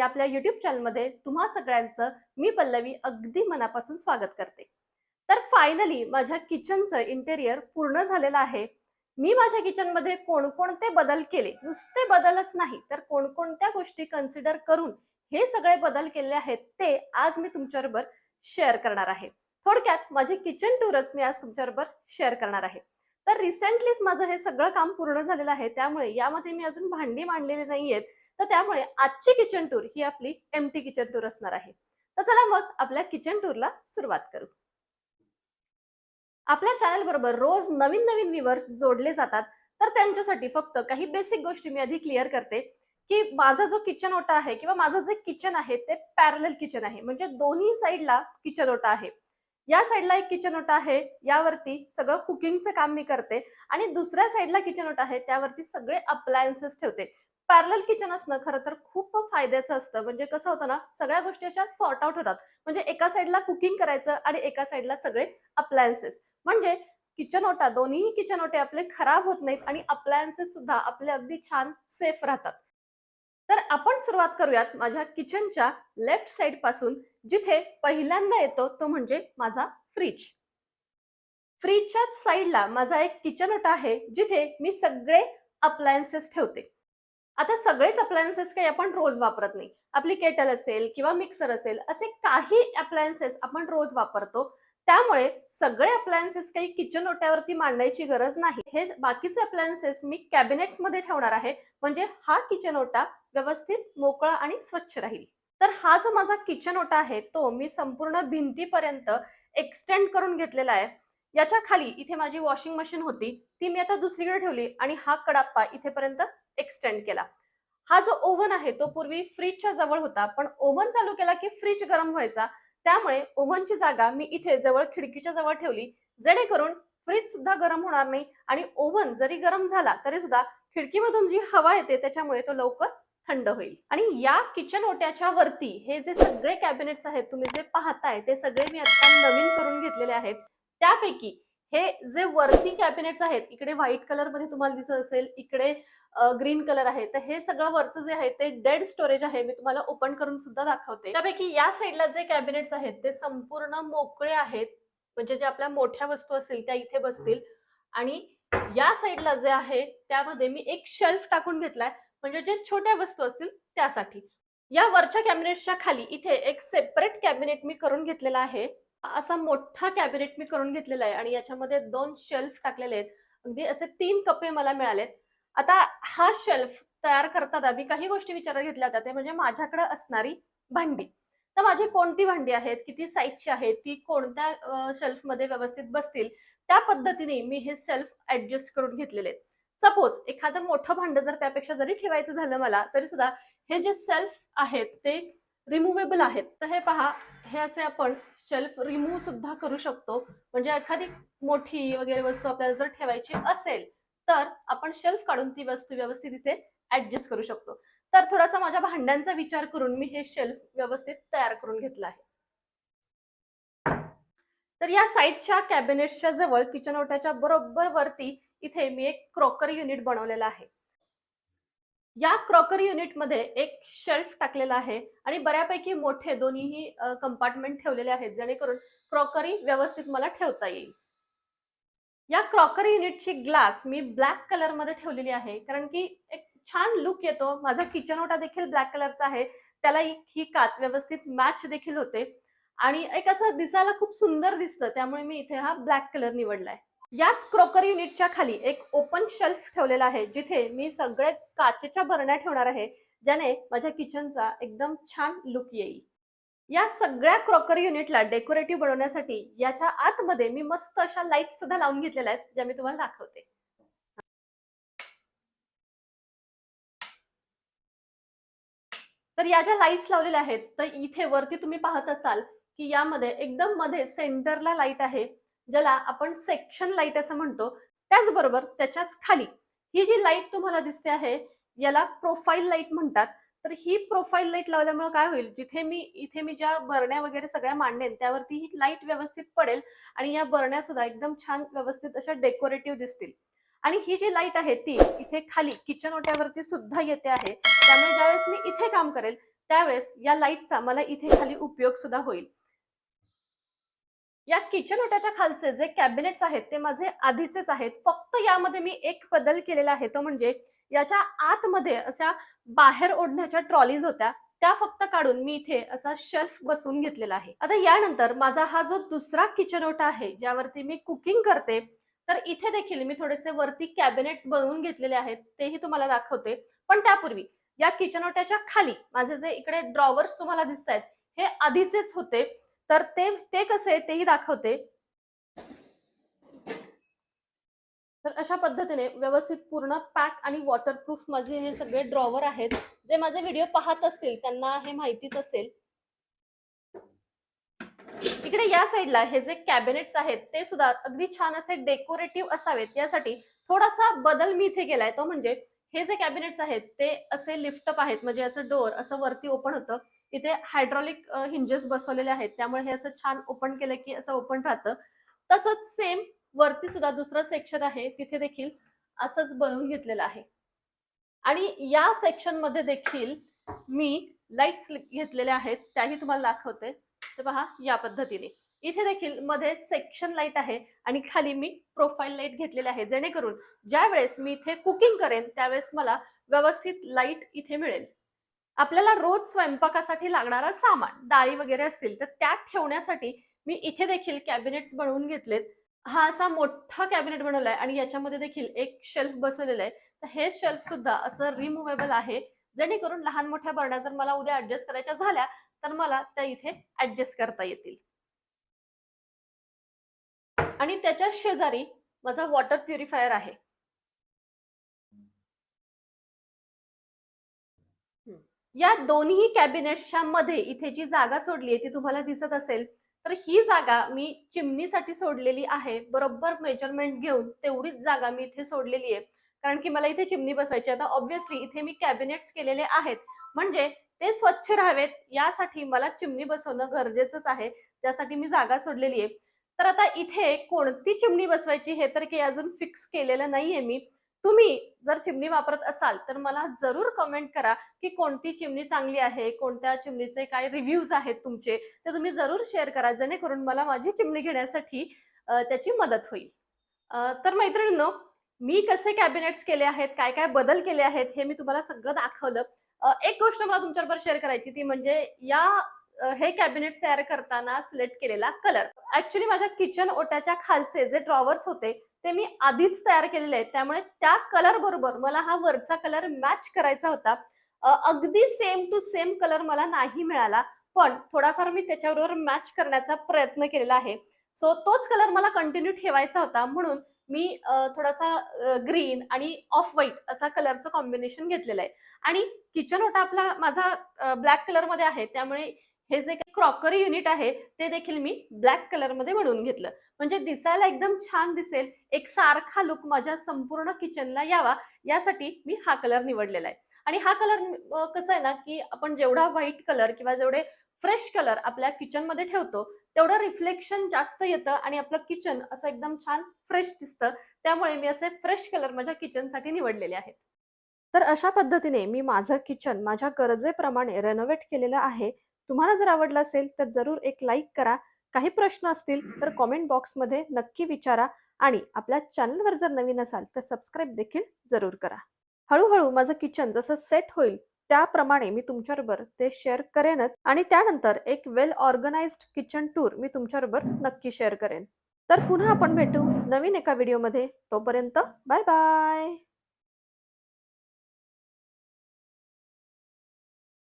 या आपल्या युट्यूब चॅनलमध्ये तुम्हा सगळ्यांचं मी पल्लवी अगदी मनापासून स्वागत करते. तर फायनली माझ्या किचनचं इंटेरियर पूर्ण झालेलं आहे. मी माझ्या किचनमध्ये कोणकोणते बदल केले? नुसते बदलच नाही. तर कोणकोणत्या गोष्टी कन्सिडर करून हे सगळे बदल केले आहेत ते आज मी तुमच्याबरोबर शेअर करणार आहे. थोडक्यात माझे किचन टूरच मी आज तुमच्याबरोबर शेअर करणार आहे. तर रिसेंटलीच माझं हे सगळं काम पूर्ण झालेलं आहे. त्यामुळे यामध्ये मी अजून भांडी मांडलेली नाहीयेत. तर त्यामुळे आजची किचन टूर ही आपली एम टी किचन टूर असणार आहे. तर चला मग आपल्या किचन टूरला सुरुवात करू. आपल्या चॅनल बरोबर रोज नवीन नवीन व्ह्युअर्स जोडले जातात. तर त्यांच्यासाठी फक्त काही बेसिक गोष्टी मी आधी क्लिअर करते. की माझा जो किचन ओटा आहे किंवा माझं जे किचन आहे ते पॅरल किचन आहे. म्हणजे दोन्ही साईडला किचन ओटा आहे. या साईडला एक किचन ओटा आहे. यावरती सगळं कुकिंगचं काम मी करते. आणि दुसऱ्या साईडला किचन ओटा आहे. त्यावरती सगळे अप्लायन्सेस ठेवते. पॅरल किचन असणं खरं तर खूप फायद्याचं असतं. म्हणजे कसं होतं ना सगळ्या गोष्टी अशा सॉर्ट आउट होतात. म्हणजे एका साईडला कुकिंग करायचं आणि एका साईडला सगळे अप्लायन्सेस म्हणजे किचन ओटा दोन्ही किचन ओटे आपले खराब होत नाहीत आणि अप्लायन्सेस सुद्धा आपले अगदी छान सेफ राहतात. तर आपण सुरुवात करूयात माझ्या किचनच्या लेफ्ट साइडपासून जिथे पहिल्यांदा येतो तो म्हणजे माझा फ्रीज फ्रीजच्याच साईडला माझा एक किचन ओटा आहे जिथे मी सगळे अप्लायन्सेस ठेवते. आता सगळेच अप्लायन्सेस काही आपण रोज वापरत नाही. आपली केटल असेल किंवा मिक्सर असेल असे काही अप्लायन्सेस आपण रोज वापरतो. त्यामुळे सगळे अप्लायन्सेस काही किचन ओट्यावरती मांडायची गरज नाही. हे बाकीचे अप्लायन्सेस मी कॅबिनेट्समध्ये ठेवणार आहे. म्हणजे हा किचन ओटा व्यवस्थित मोकळा आणि स्वच्छ राहील. तर हा जो माझा किचन ओटा आहे तो मी संपूर्ण भिंतीपर्यंत एक्सटेंड करून घेतलेला आहे. याच्या खाली इथे माझी वॉशिंग मशीन होती. ती मी आता दुसरीकडे ठेवली आणि हा कडाप्पा इथेपर्यंत एक्सटेंड केला. हा जो ओव्हन आहे तो पूर्वी फ्रीजच्या जवळ होता पण ओव्हन चालू केला की फ्रीज गरम व्हायचा. त्यामुळे ओव्हनची जागा मी इथे जवळ खिडकीच्या जवळ ठेवली जेणेकरून फ्रीज सुद्धा गरम होणार नाही आणि ओव्हन जरी गरम झाला तरी सुद्धा खिडकीमधून जी हवा येते त्याच्यामुळे तो लवकर थंड होईल. आणि या किचन ओट्याच्या वरती हे जे सगळे कॅबिनेट्स आहेत तुम्ही जे पाहताय ते सगळे मी आता नवीन करून घेतलेले आहेत. त्यापैकी हे जे वरती कॅबिनेट्स आहेत इकडे व्हाईट कलरमध्ये तुम्हाला दिसत असेल इकडे ग्रीन कलर आहे. तर हे सगळं वरचं जे आहे ते डेड स्टोरेज आहे. मी तुम्हाला ओपन करून सुद्धा दाखवते. त्यापैकी या साईडला जे कॅबिनेट्स आहेत ते संपूर्ण मोकळे आहेत. म्हणजे जे आपल्या मोठ्या वस्तू असतील त्या इथे बसतील. आणि या साईडला जे आहे त्यामध्ये मी एक शेल्फ टाकून घेतलाय. म्हणजे जे छोट्या वस्तू असतील त्यासाठी. या वरच्या कॅबिनेटच्या खाली इथे एक सेपरेट कॅबिनेट मी करून घेतलेला आहे. असा मोठा कॅबिनेट मी करून घेतलेला आहे आणि याच्यामध्ये दोन शेल्फ टाकलेले आहेत. अगदी असे तीन कप्पे मला मिळालेत. आता हा शेल्फ तयार करताना मी काही गोष्टी विचारात घेतल्या होत्या. ते म्हणजे माझ्याकडे असणारी भांडी. तर माझी कोणती भांडी आहेत? किती साईजची आहेत? ती कोणत्या शेल्फमध्ये व्यवस्थित बसतील? त्या पद्धतीने मी हे सेल्फ ऍडजस्ट करून घेतलेले आहेत. सपोज एखादं मोठं भांड जर त्यापेक्षा जरी ठेवायचं झालं मला तरी सुद्धा हे जे सेल्फ आहेत ते रिमुवेबल आहेत. तर हे पहा हे असे आपण शेल्फ रिमूव्ह सुद्धा करू शकतो. म्हणजे एखादी मोठी वगैरे वस्तू आपल्याला जर ठेवायची असेल तर आपण शेल्फ काढून ती वस्तू व्यवस्थित इथे ऍडजस्ट करू शकतो. तर थोडासा माझ्या भांड्यांचा विचार करून मी हे शेल्फ व्यवस्थित तयार करून घेतलं आहे. तर या साईडच्या कॅबिनेटच्या जवळ किचन ओट्याच्या बरोबर वरती इथे मी एक क्रॉकरी युनिट बनवलेलं आहे. या क्रॉकरी युनिटमध्ये एक शेल्फ टाकलेला आहे आणि बऱ्यापैकी मोठे दोन्हीही कंपार्टमेंट ठेवलेले आहेत जेणेकरून क्रॉकरी व्यवस्थित मला ठेवता येईल. या क्रॉकरी युनिटची ग्लास मी ब्लॅक कलरमध्ये ठेवलेली आहे कारण की एक छान लुक येतो. माझा किचन ओटा देखील ब्लॅक कलरचा आहे. त्याला ही काच व्यवस्थित मॅच देखील होते. आणि एक असं दिसायला खूप सुंदर दिसतं त्यामुळे मी इथे हा ब्लॅक कलर निवडलाय. याच क्रॉकरी युनिटच्या खाली एक ओपन शेल्फ ठेवलेला आहे जिथे मी सगळे काचेच्या भरण्या ठेवणार आहे ज्याने माझ्या किचनचा एकदम छान लुक येईल. या सगळ्या क्रॉकरी युनिटला डेकोरेटिव्ह बनवण्यासाठी याच्या आतमध्ये मी मस्त अशा लाइट सुद्धा लावून घेतलेल्या आहेत ज्या मी तुम्हाला दाखवते. तर या ज्या लाईट्स लावलेल्या आहेत तर इथे वरती तुम्ही पाहत असाल की यामध्ये एकदम मध्ये सेंटरला लाइट आहे. ज्याला आपण सेक्शन लाइट असं म्हणतो त्याचबरोबर त्याच्याच खाली. ही जी लाइट तुम्हाला दिसते आहे याला प्रोफाईल लाइट म्हणतात. तर ही प्रोफाईल लाइट लावल्यामुळे काय होईल? जिथे मी इथे मी ज्या बरण्या वगैरे सगळ्या मांडेन त्यावरती ही लाइट व्यवस्थित पडेल आणि या बरण्या सुद्धा एकदम छान व्यवस्थित अशा डेकोरेटिव्ह दिसतील. आणि ही जी लाइट आहे ती इथे खाली किचन ओट्यावरती सुद्धा येते आहे. त्यामुळे ज्यावेळेस मी इथे काम करेल त्यावेळेस या लाईटचा मला इथे खाली उपयोग सुद्धा होईल. या किचन ओट्याच्या खालचे जे कॅबिनेट्स आहेत ते माझे आधीचेच आहेत. फक्त यामध्ये मी एक बदल केलेला आहे तो म्हणजे याच्या आतमध्ये अशा बाहेर ओढण्याच्या ट्रॉलीज होत्या त्या फक्त काढून मी इथे असा शेल्फ बसवून घेतलेला आहे. आता यानंतर माझा हा जो दुसरा किचन ओटा आहे ज्यावरती मी कुकिंग करते तर इथे देखील मी थोडेसे वरती कॅबिनेट्स बनवून घेतलेले आहेत तेही तुम्हाला दाखवते. पण त्यापूर्वी या किचन ओट्याच्या खाली माझे जे इकडे ड्रॉवर्स तुम्हाला दिसत आहेत हे आधीचेच होते. तर ते ते कसे तेही दाखवते. तर अशा पद्धतीने व्यवस्थित पूर्ण पॅक आणि वॉटरप्रूफ माझे हे सगळे ड्रॉवर आहेत. जे माझे व्हिडिओ पाहत असतील त्यांना हे माहितीच असेल. इकडे या साईडला हे जे कॅबिनेट्स आहेत ते सुद्धा अगदी छान असे डेकोरेटिव्ह असावेत. यासाठी थोडासा बदल मी इथे केलाय तो म्हणजे हे जे कॅबिनेट्स आहेत ते असे लिफ्टअप आहेत म्हणजे याचं डोअर असं वरती ओपन होतं. इथे हायड्रॉलिक हिंजेस बसवलेले आहेत. त्यामुळे हे असं छान ओपन केलं की असं ओपन राहतं. तसंच सेम वरती सुद्धा दुसरं सेक्शन आहे तिथे देखील असंच बनवून घेतलेलं आहे. आणि या सेक्शनमध्ये देखील मी लाईट्स घेतलेल्या आहेत त्याही तुम्हाला दाखवते. ते पहा या पद्धतीने. इथे देखील मध्ये सेक्शन लाइट आहे आणि खाली मी प्रोफाईल लाइट घेतलेले आहे. जेणेकरून ज्या वेळेस मी इथे कुकिंग करेन त्यावेळेस मला व्यवस्थित लाइट इथे मिळेल. आपल्याला रोज स्वयंपाकासाठी लागणारा सामान डाळी वगैरे असतील तर त्यात ठेवण्यासाठी मी इथे देखील कॅबिनेट्स बनवून घेतलेत. हा असा मोठा कॅबिनेट बनवलाय आणि याच्यामध्ये देखील एक शेल्फ बसवलेला आहे. तर हे शेल्फ सुद्धा असं रिमुवेबल आहे. जेणेकरून लहान मोठ्या बरण्या जर मला उद्या ऍडजस्ट करायच्या झाल्या तर मला त्या इथे ऍडजस्ट करता येतील. आणि त्याच्या शेजारी माझा वॉटर प्युरिफायर आहे. या दोन्ही कॅबिनेट्सच्या मध्ये इथे जी जागा सोडली आहे ती तुम्हाला दिसत असेल तर ही जागा मी चिमणीसाठी सोडलेली आहे. बरोबर मेजरमेंट घेऊन तेवढीच जागा मी इथे सोडलेली आहे कारण की मला इथे चिमणी बसवायची आता ऑब्व्हियसली इथे मी कॅबिनेट्स केलेले आहेत. म्हणजे ते स्वच्छ राहावेत यासाठी मला चिमणी बसवणं गरजेचंच आहे. त्यासाठी मी जागा सोडलेली आहे तर आता इथे कोणती चिमणी बसवायची हे तर काही अजून फिक्स केलेलं नाहीये मी. तुम्ही जर चिमणी वापरत असाल तर मला जरूर कमेंट करा की कोणती चिमणी चांगली आहे कोणत्या चिमणीचे काय रिव्ह्यूज आहेत तुमचे ते तुम्ही जरूर शेअर करा जेणेकरून मला माझी चिमणी घेण्यासाठी त्याची मदत होईल. तर मैत्रिणींनो मी कसे कॅबिनेट्स केले आहेत काय काय बदल केले आहेत हे मी तुम्हाला सगळं दाखवलं. एक गोष्ट मला तुमच्याबरोबर शेअर करायची ती म्हणजे या हे कॅबिनेट्स तयार करताना सिलेक्ट केलेला कलर. ऍक्च्युली माझ्या किचन ओट्याच्या खालचे जे ड्रॉवर्स होते ते मी आधीच तयार केलेले आहेत. त्यामुळे त्या कलर बरोबर मला हा वरचा कलर मॅच करायचा होता. अगदी सेम टू सेम कलर मला नाही मिळाला पण थोडाफार मी त्याच्याबरोबर मॅच करण्याचा प्रयत्न केलेला आहे. सो तोच कलर मला कंटिन्यू ठेवायचा होता. म्हणून मी थोडासा ग्रीन आणि ऑफ व्हाईट असा कलरचं कॉम्बिनेशन घेतलेलं आहे. आणि किचन ओटा आपला माझा ब्लॅक कलरमध्ये आहे. त्यामुळे हे जे काही क्रॉकरी युनिट आहे ते देखील मी ब्लॅक कलरमध्ये बनवून घेतलं. म्हणजे दिसायला एकदम छान दिसेल एक सारखा लुक माझ्या संपूर्ण किचनला यावा यासाठी मी हा कलर निवडलेला आहे. आणि हा कलर कसं आहे ना की आपण जेवढा व्हाईट कलर किंवा जेवढे फ्रेश कलर आपल्या किचनमध्ये ठेवतो तेवढं रिफ्लेक्शन जास्त येतं आणि आपलं किचन असं एकदम छान फ्रेश दिसतं. त्यामुळे मी असे फ्रेश कलर माझ्या किचनसाठी निवडलेले आहेत. तर अशा पद्धतीने मी माझं किचन माझ्या गरजेप्रमाणे रेनोव्हेट केलेलं आहे. तुम्हाला जर आवडलं असेल तर जरूर एक लाईक करा. काही प्रश्न असतील तर कॉमेंट बॉक्समध्ये नक्की विचारा आणि आपल्या चॅनलवर जर नवीन असाल तर सबस्क्राईब देखील जरूर करा. हळूहळू माझं किचन जसं सेट होईल त्याप्रमाणे मी तुमच्याबरोबर ते शेअर करेनच आणि त्यानंतर एक वेल ऑर्गनाइज्ड किचन टूर मी तुमच्याबरोबर नक्की शेअर करेन. तर पुन्हा आपण भेटू नवीन एका व्हिडिओमध्ये तोपर्यंत बाय बाय